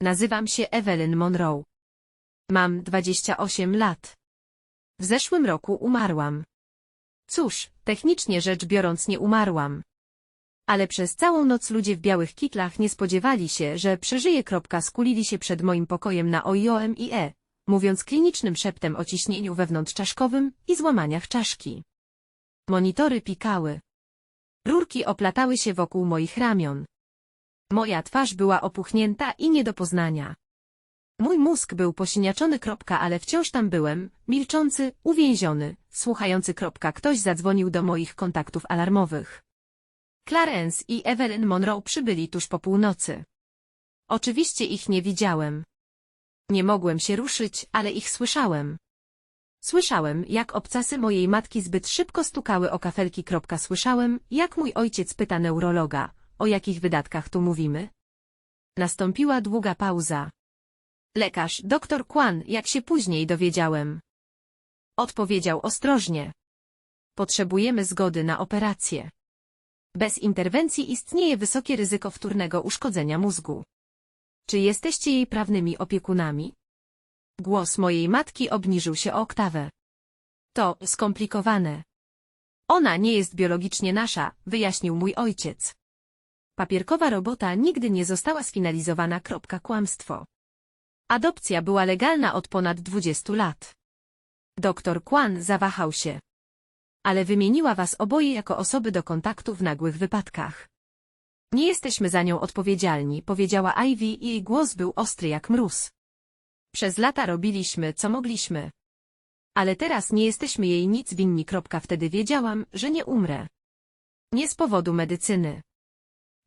Nazywam się Evelyn Monroe. Mam 28 lat. W zeszłym roku umarłam. Cóż, technicznie rzecz biorąc nie umarłam. Ale przez całą noc ludzie w białych kitlach nie spodziewali się, że przeżyję. Skulili się przed moim pokojem na OIOM i E, mówiąc klinicznym szeptem o ciśnieniu wewnątrzczaszkowym i złamaniach czaszki. Monitory pikały. Rurki oplatały się wokół moich ramion. Moja twarz była opuchnięta i nie do poznania. Mój mózg był posiniaczony. Kropka, ale wciąż tam byłem, milczący, uwięziony, słuchający. Kropka, ktoś zadzwonił do moich kontaktów alarmowych. Clarence i Evelyn Monroe przybyli tuż po północy. Oczywiście ich nie widziałem. Nie mogłem się ruszyć, ale ich słyszałem. Słyszałem, jak obcasy mojej matki zbyt szybko stukały o kafelki. Słyszałem, jak mój ojciec pyta neurologa, o jakich wydatkach tu mówimy. Nastąpiła długa pauza. Lekarz, doktor Kwan, jak się później dowiedziałem. Odpowiedział ostrożnie. Potrzebujemy zgody na operację. Bez interwencji istnieje wysokie ryzyko wtórnego uszkodzenia mózgu. Czy jesteście jej prawnymi opiekunami? Głos mojej matki obniżył się o oktawę. To skomplikowane. Ona nie jest biologicznie nasza, wyjaśnił mój ojciec. Papierkowa robota nigdy nie została sfinalizowana. Kłamstwo. Adopcja była legalna od ponad 20 lat. Doktor Kwan zawahał się. Ale wymieniła was oboje jako osoby do kontaktu w nagłych wypadkach. Nie jesteśmy za nią odpowiedzialni, powiedziała Ivy i jej głos był ostry jak mróz. Przez lata robiliśmy, co mogliśmy. Ale teraz nie jesteśmy jej nic winni. Wtedy wiedziałam, że nie umrę. Nie z powodu medycyny.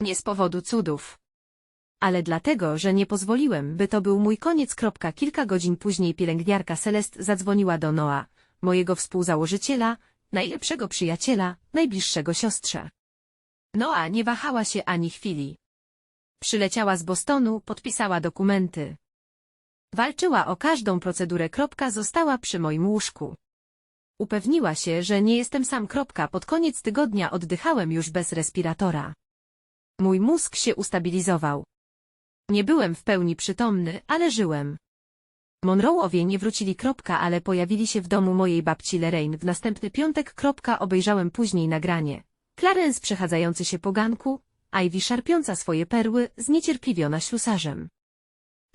Nie z powodu cudów. Ale dlatego, że nie pozwoliłem, by to był mój koniec. Kropka. Kilka godzin później pielęgniarka Celest zadzwoniła do Noa, mojego współzałożyciela, najlepszego przyjaciela, najbliższego siostrze. Noa nie wahała się ani chwili. Przyleciała z Bostonu, podpisała dokumenty. Walczyła o każdą procedurę. Kropka została przy moim łóżku. Upewniła się, że nie jestem sam. Kropka. Pod koniec tygodnia oddychałem już bez respiratora. Mój mózg się ustabilizował. Nie byłem w pełni przytomny, ale żyłem. Monroe'owie nie wrócili. Kropka, ale pojawili się w domu mojej babci Lorraine w następny piątek. Kropka, obejrzałem później nagranie. Clarence przechadzający się po ganku, Ivy szarpiąca swoje perły, zniecierpliwiona ślusarzem.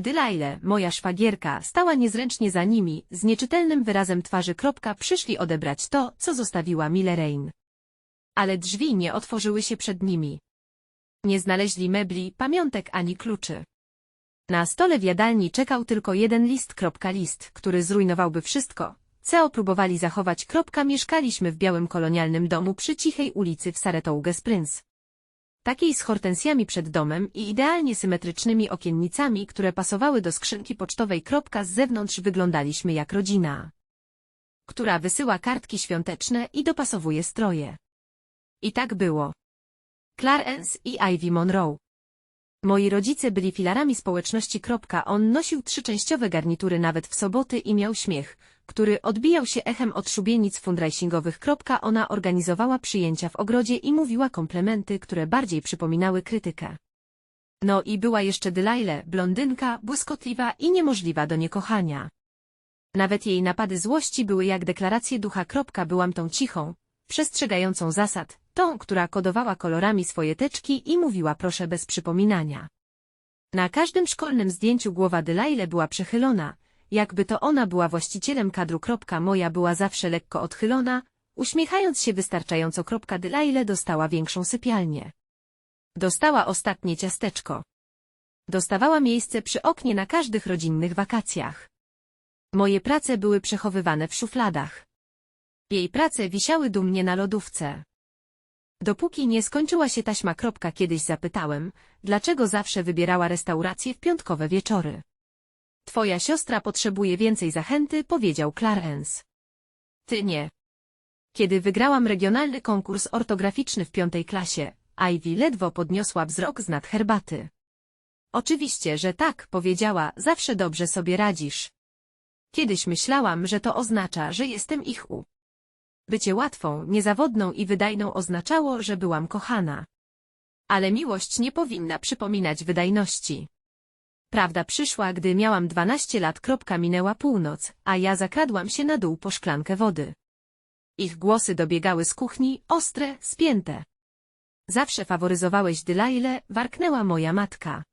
Delilah, moja szwagierka, stała niezręcznie za nimi, z nieczytelnym wyrazem twarzy. Kropka, przyszli odebrać to, co zostawiła mi Lorraine. Ale drzwi nie otworzyły się przed nimi. Nie znaleźli mebli, pamiątek ani kluczy. Na stole w jadalni czekał tylko jeden list. List, który zrujnowałby wszystko. CEO próbowali zachować. Mieszkaliśmy w białym kolonialnym domu przy cichej ulicy w Saratoga Springs. Takiej z hortensjami przed domem i idealnie symetrycznymi okiennicami, które pasowały do skrzynki pocztowej. Z zewnątrz wyglądaliśmy jak rodzina, która wysyła kartki świąteczne i dopasowuje stroje. I tak było. Clarence i Ivy Monroe. Moi rodzice byli filarami społeczności. On nosił trzyczęściowe garnitury nawet w soboty i miał śmiech, który odbijał się echem od szubienic fundraisingowych. Ona organizowała przyjęcia w ogrodzie i mówiła komplementy, które bardziej przypominały krytykę. No i była jeszcze Delilah, blondynka, błyskotliwa i niemożliwa do niekochania. Nawet jej napady złości były jak deklaracje ducha. Byłam tą cichą, przestrzegającą zasad, tą, która kodowała kolorami swoje teczki i mówiła proszę bez przypominania. Na każdym szkolnym zdjęciu głowa Delilah była przechylona, jakby to ona była właścicielem kadru. Moja była zawsze lekko odchylona, uśmiechając się wystarczająco. Delilah dostała większą sypialnię. Dostała ostatnie ciasteczko. Dostawała miejsce przy oknie na każdych rodzinnych wakacjach. Moje prace były przechowywane w szufladach. Jej prace wisiały dumnie na lodówce. Dopóki nie skończyła się taśma. Kiedyś zapytałem, dlaczego zawsze wybierała restaurację w piątkowe wieczory. Twoja siostra potrzebuje więcej zachęty, powiedział Clarence. Ty nie. Kiedy wygrałam regionalny konkurs ortograficzny w piątej klasie, Ivy ledwo podniosła wzrok z nad herbaty. Oczywiście, że tak, powiedziała, zawsze dobrze sobie radzisz. Kiedyś myślałam, że to oznacza, że jestem ich u. Bycie łatwą, niezawodną i wydajną oznaczało, że byłam kochana. Ale miłość nie powinna przypominać wydajności. Prawda przyszła, gdy miałam 12 lat. Kropka minęła północ, a ja zakradłam się na dół po szklankę wody. Ich głosy dobiegały z kuchni, ostre, spięte. Zawsze faworyzowałeś Dylaile, warknęła moja matka.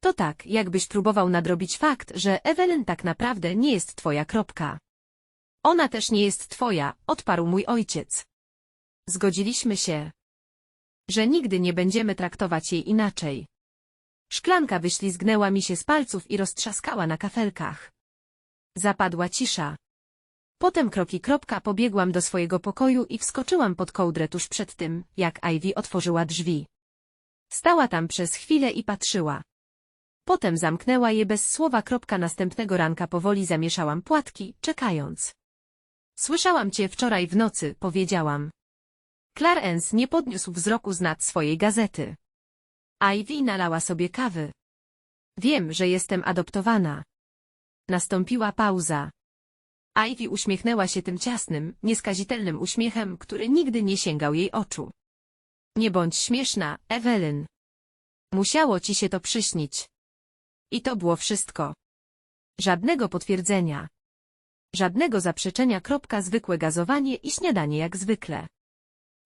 To tak, jakbyś próbował nadrobić fakt, że Evelyn tak naprawdę nie jest twoja kropka. Ona też nie jest twoja, odparł mój ojciec. Zgodziliśmy się, że nigdy nie będziemy traktować jej inaczej. Szklanka wyślizgnęła mi się z palców i roztrzaskała na kafelkach. Zapadła cisza. Potem kroki kropka pobiegłam do swojego pokoju i wskoczyłam pod kołdrę tuż przed tym, jak Ivy otworzyła drzwi. Stała tam przez chwilę i patrzyła. Potem zamknęła je bez słowa kropka następnego ranka powoli zamieszałam płatki, czekając. Słyszałam cię wczoraj w nocy, powiedziałam. Clarence nie podniósł wzroku z nad swojej gazety. Ivy nalała sobie kawy. Wiem, że jestem adoptowana. Nastąpiła pauza. Ivy uśmiechnęła się tym ciasnym, nieskazitelnym uśmiechem, który nigdy nie sięgał jej oczu. Nie bądź śmieszna, Evelyn. Musiało ci się to przyśnić. I to było wszystko. Żadnego potwierdzenia. Żadnego zaprzeczenia. Zwykłe gazowanie i śniadanie jak zwykle.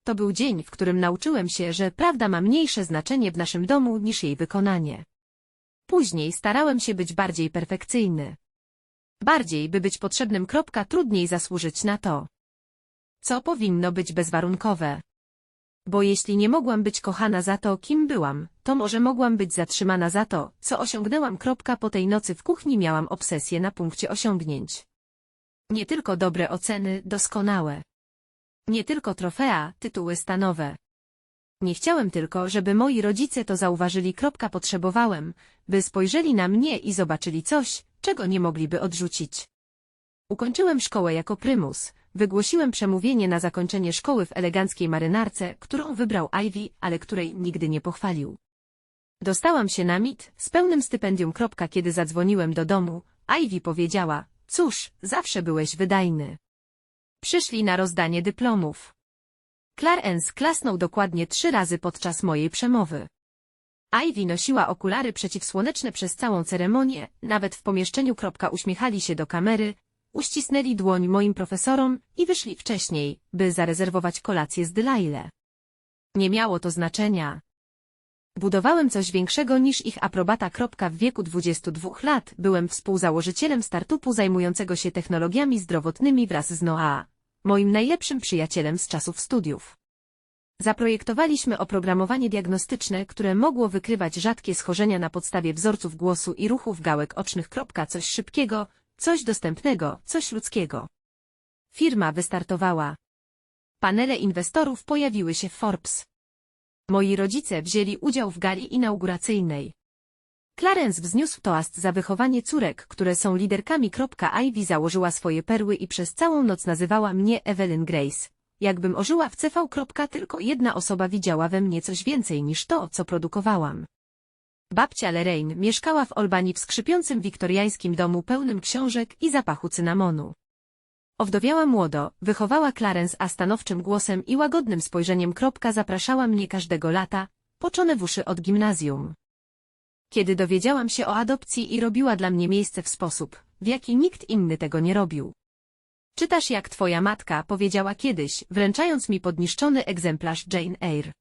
To był dzień, w którym nauczyłem się, że prawda ma mniejsze znaczenie w naszym domu niż jej wykonanie. Później starałem się być bardziej perfekcyjny. Bardziej, by być potrzebnym. Trudniej zasłużyć na to. Co powinno być bezwarunkowe. Bo jeśli nie mogłam być kochana za to, kim byłam, to może mogłam być zatrzymana za to, co osiągnęłam. Po tej nocy w kuchni miałam obsesję na punkcie osiągnięć. Nie tylko dobre oceny, doskonałe. Nie tylko trofea, tytuły stanowe. Nie chciałem tylko, żeby moi rodzice to zauważyli. Potrzebowałem, by spojrzeli na mnie i zobaczyli coś, czego nie mogliby odrzucić. Ukończyłem szkołę jako prymus, wygłosiłem przemówienie na zakończenie szkoły w eleganckiej marynarce, którą wybrał Ivy, ale której nigdy nie pochwalił. Dostałam się na MIT z pełnym stypendium. Kiedy zadzwoniłem do domu, Ivy powiedziała, cóż, zawsze byłeś wydajny. Przyszli na rozdanie dyplomów. Clarence klasnął dokładnie trzy razy podczas mojej przemowy. Ivy nosiła okulary przeciwsłoneczne przez całą ceremonię, nawet w pomieszczeniu. Uśmiechali się do kamery, uścisnęli dłoń moim profesorom i wyszli wcześniej, by zarezerwować kolację z Dylaile. Nie miało to znaczenia. Budowałem coś większego niż ich aprobata. W wieku 22 lat byłem współzałożycielem startupu zajmującego się technologiami zdrowotnymi wraz z Noah, moim najlepszym przyjacielem z czasów studiów. Zaprojektowaliśmy oprogramowanie diagnostyczne, które mogło wykrywać rzadkie schorzenia na podstawie wzorców głosu i ruchów gałek ocznych. Coś szybkiego, coś dostępnego, coś ludzkiego. Firma wystartowała. Panele inwestorów pojawiły się w Forbes. Moi rodzice wzięli udział w gali inauguracyjnej. Clarence wzniósł toast za wychowanie córek, które są liderkami. Ivy założyła swoje perły i przez całą noc nazywała mnie Evelyn Grace. Jakbym ożyła w CV. Tylko jedna osoba widziała we mnie coś więcej niż to, co produkowałam. Babcia Lorraine mieszkała w Olbani w skrzypiącym wiktoriańskim domu pełnym książek i zapachu cynamonu. Owdowiała młodo, wychowała Clarence a stanowczym głosem i łagodnym spojrzeniem. Kropka zapraszała mnie każdego lata, poczone w uszy od gimnazjum. Kiedy dowiedziałam się o adopcji i robiła dla mnie miejsce w sposób, w jaki nikt inny tego nie robił. Czytasz jak twoja matka, powiedziała kiedyś, wręczając mi podniszczony egzemplarz Jane Eyre.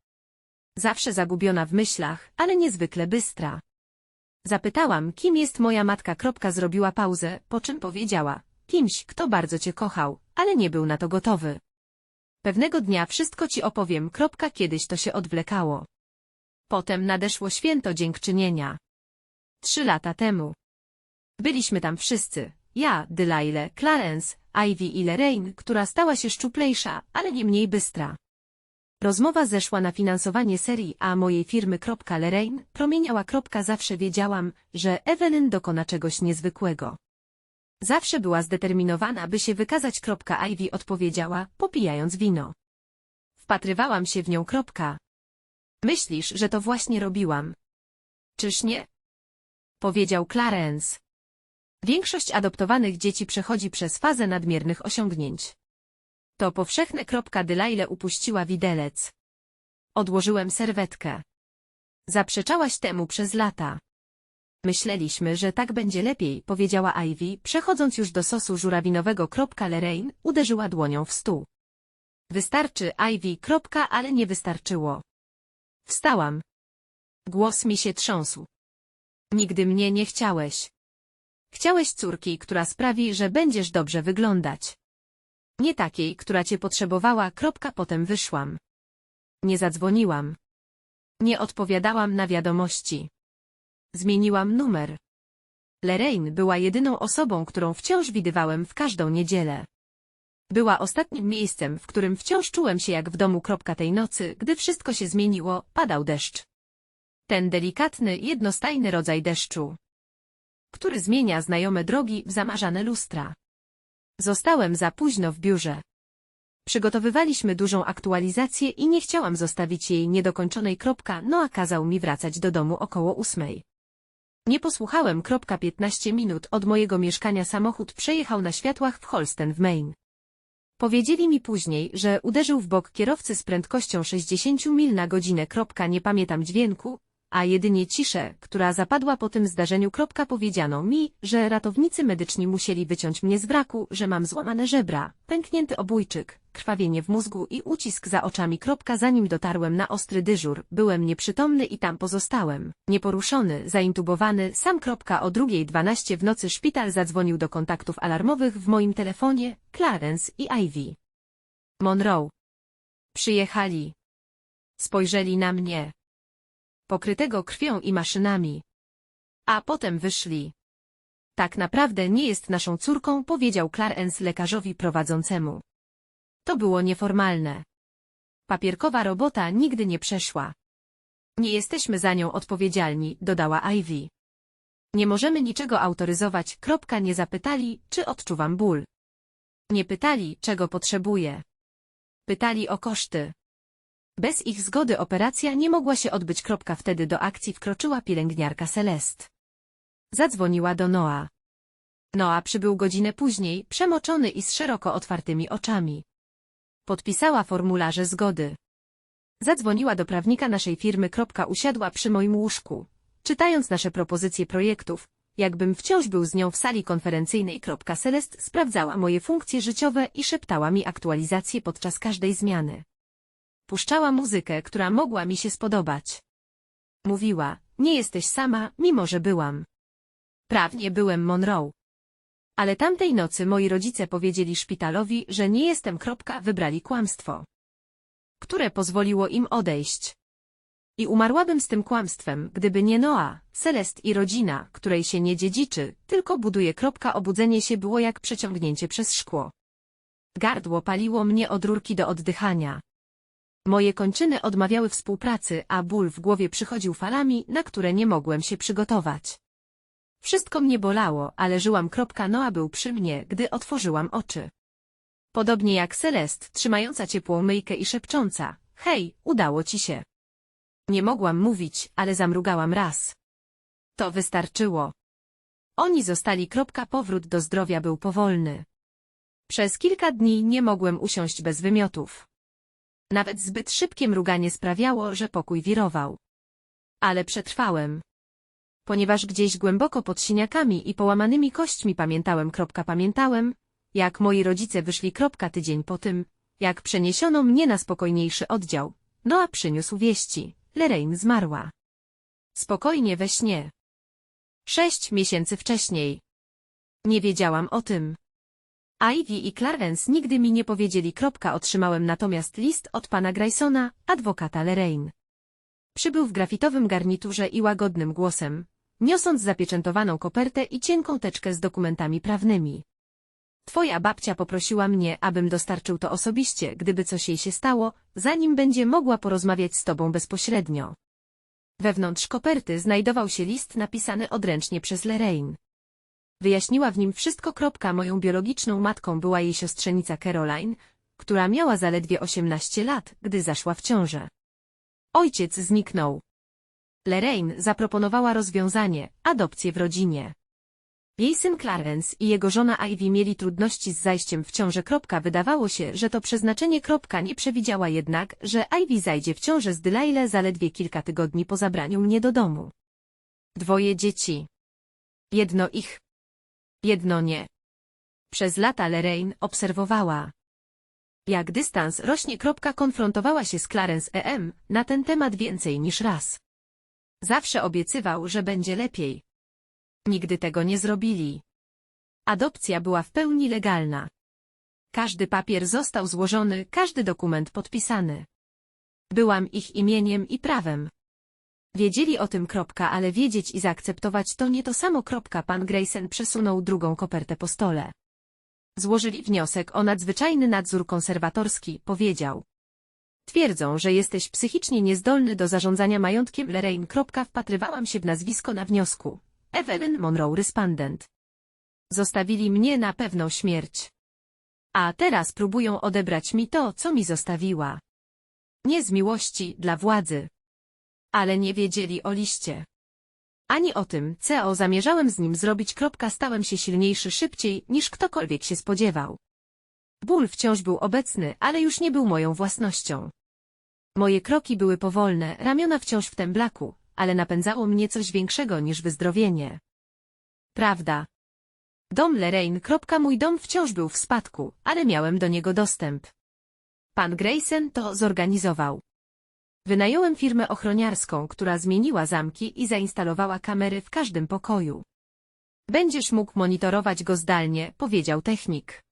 Zawsze zagubiona w myślach, ale niezwykle bystra. Zapytałam, kim jest moja matka. Kropka zrobiła pauzę, po czym powiedziała, kimś, kto bardzo cię kochał, ale nie był na to gotowy. Pewnego dnia wszystko ci opowiem. Kropka kiedyś to się odwlekało. Potem nadeszło święto dziękczynienia. Trzy lata temu. Byliśmy tam wszyscy. Ja, Delaile, Clarence, Ivy i Lorraine, która stała się szczuplejsza, ale nie mniej bystra. Rozmowa zeszła na finansowanie serii A mojej firmy. Lorraine promieniała. Zawsze wiedziałam, że Evelyn dokona czegoś niezwykłego. Zawsze była zdeterminowana, by się wykazać. Ivy odpowiedziała, popijając wino. Wpatrywałam się w nią. Myślisz, że to właśnie robiłam? Czyż nie? Powiedział Clarence. Większość adoptowanych dzieci przechodzi przez fazę nadmiernych osiągnięć. To powszechne. Dylaile upuściła widelec. Odłożyłem serwetkę. Zaprzeczałaś temu przez lata. Myśleliśmy, że tak będzie lepiej, powiedziała Ivy, przechodząc już do sosu żurawinowego. Lorraine uderzyła dłonią w stół. Wystarczy, Ivy, kropka, ale nie wystarczyło. Wstałam. Głos mi się trząsł. Nigdy mnie nie chciałeś. Chciałeś córki, która sprawi, że będziesz dobrze wyglądać. Nie takiej, która cię potrzebowała, kropka, potem wyszłam. Nie zadzwoniłam. Nie odpowiadałam na wiadomości. Zmieniłam numer. Lorraine była jedyną osobą, którą wciąż widywałem w każdą niedzielę. Była ostatnim miejscem, w którym wciąż czułem się jak w domu. Tej nocy, gdy wszystko się zmieniło, padał deszcz. Ten delikatny, jednostajny rodzaj deszczu, który zmienia znajome drogi w zamarzane lustra. Zostałem za późno w biurze. Przygotowywaliśmy dużą aktualizację i nie chciałam zostawić jej niedokończonej. Kropka, Noa kazał mi wracać do domu około ósmej. Nie posłuchałem. Kropka 15 minut od mojego mieszkania samochód przejechał na światłach w Holsten w Maine. Powiedzieli mi później, że uderzył w bok kierowcy z prędkością 60 mil na godzinę. Nie pamiętam dźwięku, a jedynie ciszę, która zapadła po tym zdarzeniu. Powiedziano mi, że ratownicy medyczni musieli wyciąć mnie z wraku, że mam złamane żebra, pęknięty obójczyk, krwawienie w mózgu i ucisk za oczami. Zanim dotarłem na ostry dyżur, byłem nieprzytomny i tam pozostałem. Nieporuszony, zaintubowany, sam. O drugiej 12 w nocy szpital zadzwonił do kontaktów alarmowych w moim telefonie, Clarence i Ivy. Monroe. Przyjechali. Spojrzeli na mnie pokrytego krwią i maszynami. A potem wyszli. Tak naprawdę nie jest naszą córką, powiedział Clarence lekarzowi prowadzącemu. To było nieformalne. Papierkowa robota nigdy nie przeszła. Nie jesteśmy za nią odpowiedzialni, dodała Ivy. Nie możemy niczego autoryzować, kropka nie zapytali, czy odczuwam ból. Nie pytali, czego potrzebuję. Pytali o koszty. Bez ich zgody operacja nie mogła się odbyć. Wtedy do akcji wkroczyła pielęgniarka Celest. Zadzwoniła do Noa. Noa przybył godzinę później, przemoczony i z szeroko otwartymi oczami. Podpisała formularze zgody. Zadzwoniła do prawnika naszej firmy. Usiadła przy moim łóżku, czytając nasze propozycje projektów, jakbym wciąż był z nią w sali konferencyjnej. Celest sprawdzała moje funkcje życiowe i szeptała mi aktualizacje podczas każdej zmiany. Puszczała muzykę, która mogła mi się spodobać. Mówiła, nie jesteś sama, mimo że byłam. Prawnie byłem Monroe. Ale tamtej nocy moi rodzice powiedzieli szpitalowi, że nie jestem. Kropka, wybrali kłamstwo, które pozwoliło im odejść. I umarłabym z tym kłamstwem, gdyby nie Noa, Celest i rodzina, której się nie dziedziczy, tylko buduje. Kropka, obudzenie się było jak przeciągnięcie przez szkło. Gardło paliło mnie od rurki do oddychania. Moje kończyny odmawiały współpracy, a ból w głowie przychodził falami, na które nie mogłem się przygotować. Wszystko mnie bolało, ale żyłam. Noa był przy mnie, gdy otworzyłam oczy. Podobnie jak Celest, trzymająca ciepłą myjkę i szepcząca, hej, udało ci się. Nie mogłam mówić, ale zamrugałam raz. To wystarczyło. Oni zostali. Powrót do zdrowia był powolny. Przez kilka dni nie mogłem usiąść bez wymiotów. Nawet zbyt szybkie mruganie sprawiało, że pokój wirował. Ale przetrwałem. Ponieważ gdzieś głęboko pod siniakami i połamanymi kośćmi pamiętałem. Kropka, pamiętałem, jak moi rodzice wyszli. Kropka, tydzień po tym, jak przeniesiono mnie na spokojniejszy oddział. Noa przyniósł wieści. Lorraine zmarła. Spokojnie we śnie. Sześć miesięcy wcześniej. Nie wiedziałam o tym. Ivy i Clarence nigdy mi nie powiedzieli. Otrzymałem natomiast list od pana Graysona, adwokata Lorraine. Przybył w grafitowym garniturze i łagodnym głosem, niosąc zapieczętowaną kopertę i cienką teczkę z dokumentami prawnymi. Twoja babcia poprosiła mnie, abym dostarczył to osobiście, gdyby coś jej się stało, zanim będzie mogła porozmawiać z tobą bezpośrednio. Wewnątrz koperty znajdował się list napisany odręcznie przez Lorraine. Wyjaśniła w nim wszystko. Moją biologiczną matką była jej siostrzenica Caroline, która miała zaledwie 18 lat, gdy zaszła w ciążę. Ojciec zniknął. Lorraine zaproponowała rozwiązanie, adopcję w rodzinie. Jej syn Clarence i jego żona Ivy mieli trudności z zajściem w ciążę. Wydawało się, że to przeznaczenie. Nie przewidziała jednak, że Ivy zajdzie w ciążę z Delaile zaledwie kilka tygodni po zabraniu mnie do domu. Dwoje dzieci. Jedno ich. Jedno nie. Przez lata Lorraine obserwowała. Jak dystans rośnie. Konfrontowała się z Clarence EM na ten temat więcej niż raz. Zawsze obiecywał, że będzie lepiej. Nigdy tego nie zrobili. Adopcja była w pełni legalna. Każdy papier został złożony, każdy dokument podpisany. Byłam ich imieniem i prawem. Wiedzieli o tym kropka, ale wiedzieć i zaakceptować to nie to samo kropka. Pan Grayson przesunął drugą kopertę po stole. Złożyli wniosek o nadzwyczajny nadzór konserwatorski, powiedział. Twierdzą, że jesteś psychicznie niezdolny do zarządzania majątkiem Lorraine. Wpatrywałam się w nazwisko na wniosku. Evelyn Monroe Respondent. Zostawili mnie na pewną śmierć. A teraz próbują odebrać mi to, co mi zostawiła. Nie z miłości dla władzy. Ale nie wiedzieli o liście. Ani o tym, co zamierzałem z nim zrobić. Stałem się silniejszy szybciej, niż ktokolwiek się spodziewał. Ból wciąż był obecny, ale już nie był moją własnością. Moje kroki były powolne, ramiona wciąż w temblaku, ale napędzało mnie coś większego niż wyzdrowienie. Prawda. Dom Lorraine. Mój dom wciąż był w spadku, ale miałem do niego dostęp. Pan Grayson to zorganizował. Wynająłem firmę ochroniarską, która zmieniła zamki i zainstalowała kamery w każdym pokoju. Będziesz mógł monitorować go zdalnie, powiedział technik.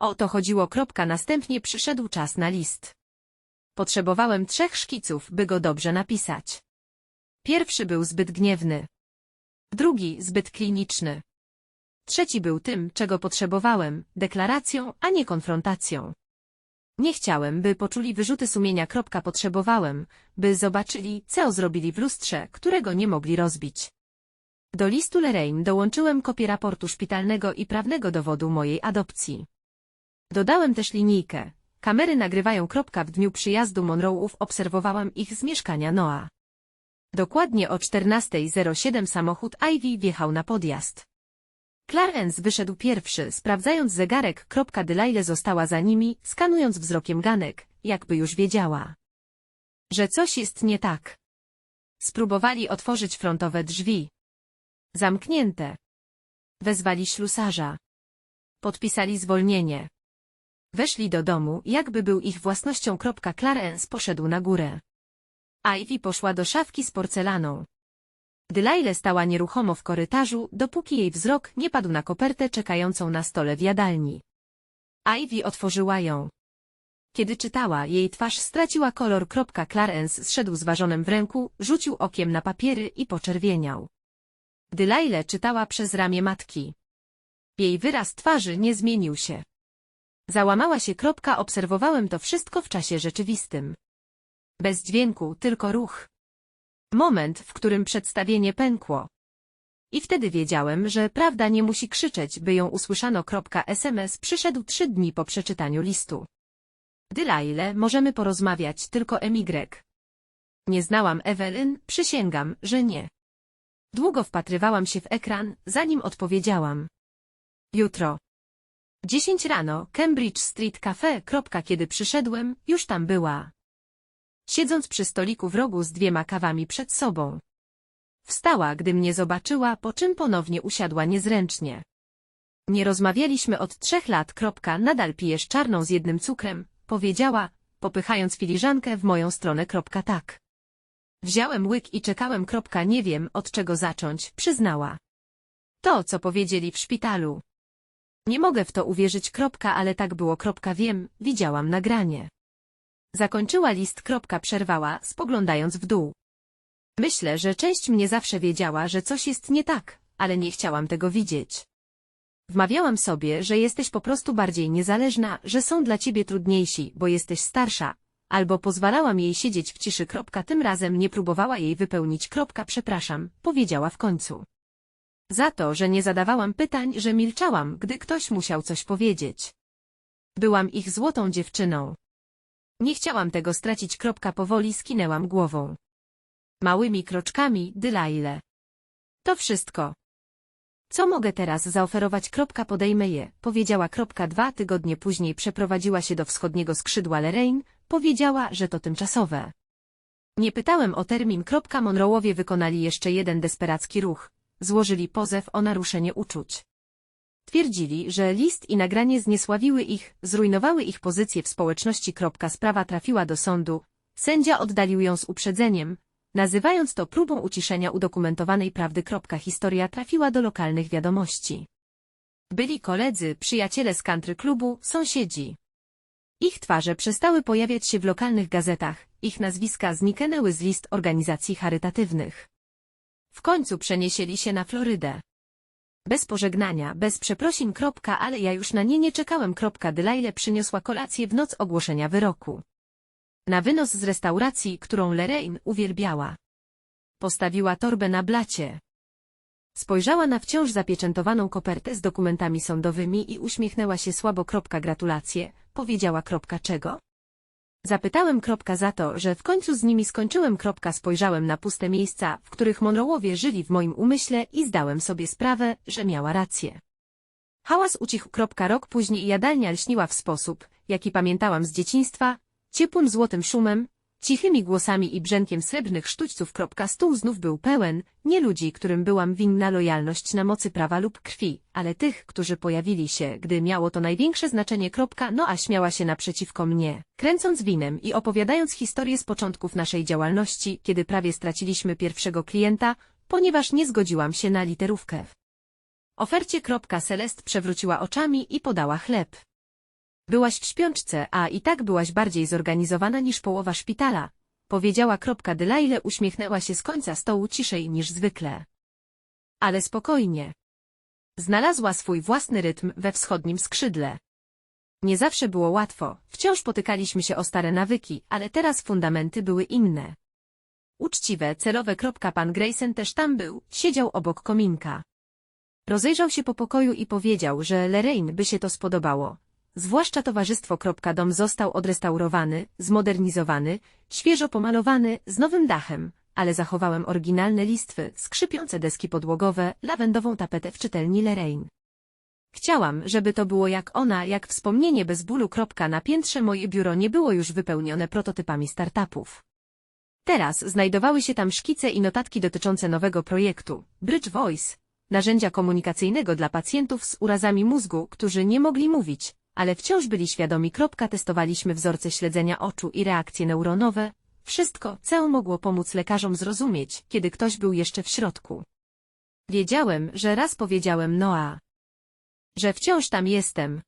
O to chodziło. Kropka. Następnie przyszedł czas na list. Potrzebowałem trzech szkiców, by go dobrze napisać. Pierwszy był zbyt gniewny. Drugi zbyt kliniczny. Trzeci był tym, czego potrzebowałem, deklaracją, a nie konfrontacją. Nie chciałem, by poczuli wyrzuty sumienia. Potrzebowałem, by zobaczyli, co zrobili w lustrze, którego nie mogli rozbić. Do listu Lorraine dołączyłem kopię raportu szpitalnego i prawnego dowodu mojej adopcji. Dodałem też linijkę. Kamery nagrywają. W dniu przyjazdu Monroe'ów obserwowałam ich z mieszkania Noa. Dokładnie o 14.07 samochód Ivy wjechał na podjazd. Clarence wyszedł pierwszy, sprawdzając zegarek. Delaile została za nimi, skanując wzrokiem ganek, jakby już wiedziała, że coś jest nie tak. Spróbowali otworzyć frontowe drzwi. Zamknięte. Wezwali ślusarza. Podpisali zwolnienie. Weszli do domu, jakby był ich własnością. Clarence poszedł na górę. Ivy poszła do szafki z porcelaną. Delaile stała nieruchomo w korytarzu, dopóki jej wzrok nie padł na kopertę czekającą na stole w jadalni. Ivy otworzyła ją. Kiedy czytała, jej twarz straciła kolor. Clarence zszedł z ważonem w ręku, rzucił okiem na papiery i poczerwieniał. Delaile czytała przez ramię matki. Jej wyraz twarzy nie zmienił się. Załamała się. Obserwowałem to wszystko w czasie rzeczywistym. Bez dźwięku, tylko ruch. Moment, w którym przedstawienie pękło. I wtedy wiedziałem, że prawda nie musi krzyczeć, by ją usłyszano. SMS przyszedł trzy dni po przeczytaniu listu. Dylaile, możemy porozmawiać, tylko MY. Nie znałam Evelyn, przysięgam, że nie. Długo wpatrywałam się w ekran, zanim odpowiedziałam. Jutro. Dziesięć rano, Cambridge Street Cafe. Kiedy przyszedłem, już tam była siedząc przy stoliku w rogu z dwiema kawami przed sobą. Wstała, gdy mnie zobaczyła, po czym ponownie usiadła niezręcznie. Nie rozmawialiśmy od trzech lat. Kropka, nadal pijesz czarną z jednym cukrem, powiedziała, popychając filiżankę w moją stronę. Kropka, tak. Wziąłem łyk i czekałem. Kropka, nie wiem, od czego zacząć, przyznała. To, co powiedzieli w szpitalu. Nie mogę w to uwierzyć. Kropka, ale tak było. Kropka, wiem, widziałam nagranie. Zakończyła list. Przerwała, spoglądając w dół. Myślę, że część mnie zawsze wiedziała, że coś jest nie tak, ale nie chciałam tego widzieć. Wmawiałam sobie, że jesteś po prostu bardziej niezależna, że są dla ciebie trudniejsi, bo jesteś starsza, albo pozwalałam jej siedzieć w ciszy. Tym razem nie próbowała jej wypełnić. Przepraszam, powiedziała w końcu. Za to, że nie zadawałam pytań, że milczałam, gdy ktoś musiał coś powiedzieć. Byłam ich złotą dziewczyną. Nie chciałam tego stracić. Kropka powoli skinęłam głową. Małymi kroczkami, Dylaile. To wszystko. Co mogę teraz zaoferować? Kropka podejmę je, powiedziała. Kropka dwa tygodnie później przeprowadziła się do wschodniego skrzydła Lorraine, powiedziała, że to tymczasowe. Nie pytałem o termin. Monroe'owie wykonali jeszcze jeden desperacki ruch. złożyli pozew o naruszenie uczuć. Twierdzili, że list i nagranie zniesławiły ich, zrujnowały ich pozycję w społeczności. Sprawa trafiła do sądu. Sędzia oddalił ją z uprzedzeniem, nazywając to próbą uciszenia udokumentowanej prawdy. Historia trafiła do lokalnych wiadomości. Byli koledzy, przyjaciele z country klubu, sąsiedzi. Ich twarze przestały pojawiać się w lokalnych gazetach, ich nazwiska zniknęły z list organizacji charytatywnych. W końcu przeniesieli się na Florydę. Bez pożegnania, bez przeprosin. Kropka, ale ja już na nie nie czekałem. Kropka, Delaile przyniosła kolację w noc ogłoszenia wyroku. Na wynos z restauracji, którą Lorraine uwielbiała. Postawiła torbę na blacie. Spojrzała na wciąż zapieczętowaną kopertę z dokumentami sądowymi i uśmiechnęła się słabo. Kropka, gratulacje, powiedziała. Kropka, czego? Zapytałem kropka za to, że w końcu z nimi skończyłem kropka spojrzałem na puste miejsca, w których Monroe'owie żyli w moim umyśle i zdałem sobie sprawę, że miała rację. Hałas ucichł kropka rok później jadalnia lśniła w sposób, jaki pamiętałam z dzieciństwa, ciepłym złotym szumem, cichymi głosami i brzękiem srebrnych sztućców. Stół znów był pełen, nie ludzi, którym byłam winna lojalność na mocy prawa lub krwi, ale tych, którzy pojawili się, gdy miało to największe znaczenie. No a śmiała się naprzeciwko mnie, kręcąc winem i opowiadając historię z początków naszej działalności, kiedy prawie straciliśmy pierwszego klienta, ponieważ nie zgodziłam się na literówkę. Ofercie. Celest przewróciła oczami i podała chleb. Byłaś w śpiączce, a i tak byłaś bardziej zorganizowana niż połowa szpitala, powiedziała kropka Delaile uśmiechnęła się z końca stołu ciszej niż zwykle. Ale spokojnie. Znalazła swój własny rytm we wschodnim skrzydle. Nie zawsze było łatwo, wciąż potykaliśmy się o stare nawyki, ale teraz fundamenty były inne. Uczciwe, celowe. Pan Grayson też tam był, siedział obok kominka. Rozejrzał się po pokoju i powiedział, że Lorraine by się to spodobało, Zwłaszcza towarzystwo. Dom został odrestaurowany, zmodernizowany, świeżo pomalowany, z nowym dachem, ale zachowałem oryginalne listwy, skrzypiące deski podłogowe, lawendową tapetę w czytelni Lorraine. Chciałam, żeby to było jak ona, jak wspomnienie bez bólu. Na piętrze moje biuro nie było już wypełnione prototypami startupów. Teraz znajdowały się tam szkice i notatki dotyczące nowego projektu, Bridge Voice, narzędzia komunikacyjnego dla pacjentów z urazami mózgu, którzy nie mogli mówić, ale wciąż byli świadomi. Testowaliśmy wzorce śledzenia oczu i reakcje neuronowe. Wszystko, co mogło pomóc lekarzom zrozumieć, kiedy ktoś był jeszcze w środku. Wiedziałem, że raz powiedziałem Noa, że wciąż tam jestem.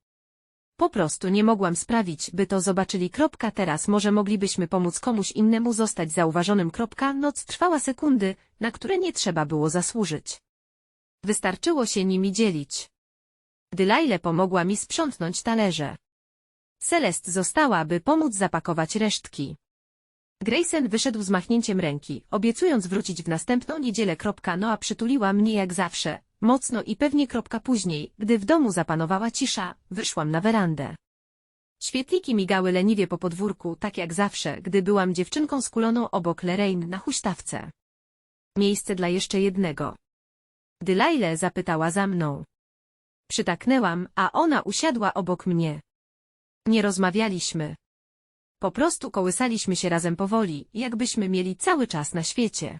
Po prostu nie mogłam sprawić, by to zobaczyli. Teraz może moglibyśmy pomóc komuś innemu zostać zauważonym. Noc trwała sekundy, na które nie trzeba było zasłużyć. Wystarczyło się nimi dzielić. Delaile pomogła mi sprzątnąć talerze. Celest została, by pomóc zapakować resztki. Grayson wyszedł z machnięciem ręki, obiecując wrócić w następną niedzielę. Noa przytuliła mnie jak zawsze, mocno i pewnie później, gdy w domu zapanowała cisza, wyszłam na werandę. Świetliki migały leniwie po podwórku, tak jak zawsze, gdy byłam dziewczynką skuloną obok Lorraine na huśtawce. Miejsce dla jeszcze jednego. Delaile zapytała za mną. Przytaknęłam, a ona usiadła obok mnie. Nie rozmawialiśmy. Po prostu kołysaliśmy się razem powoli, jakbyśmy mieli cały czas na świecie.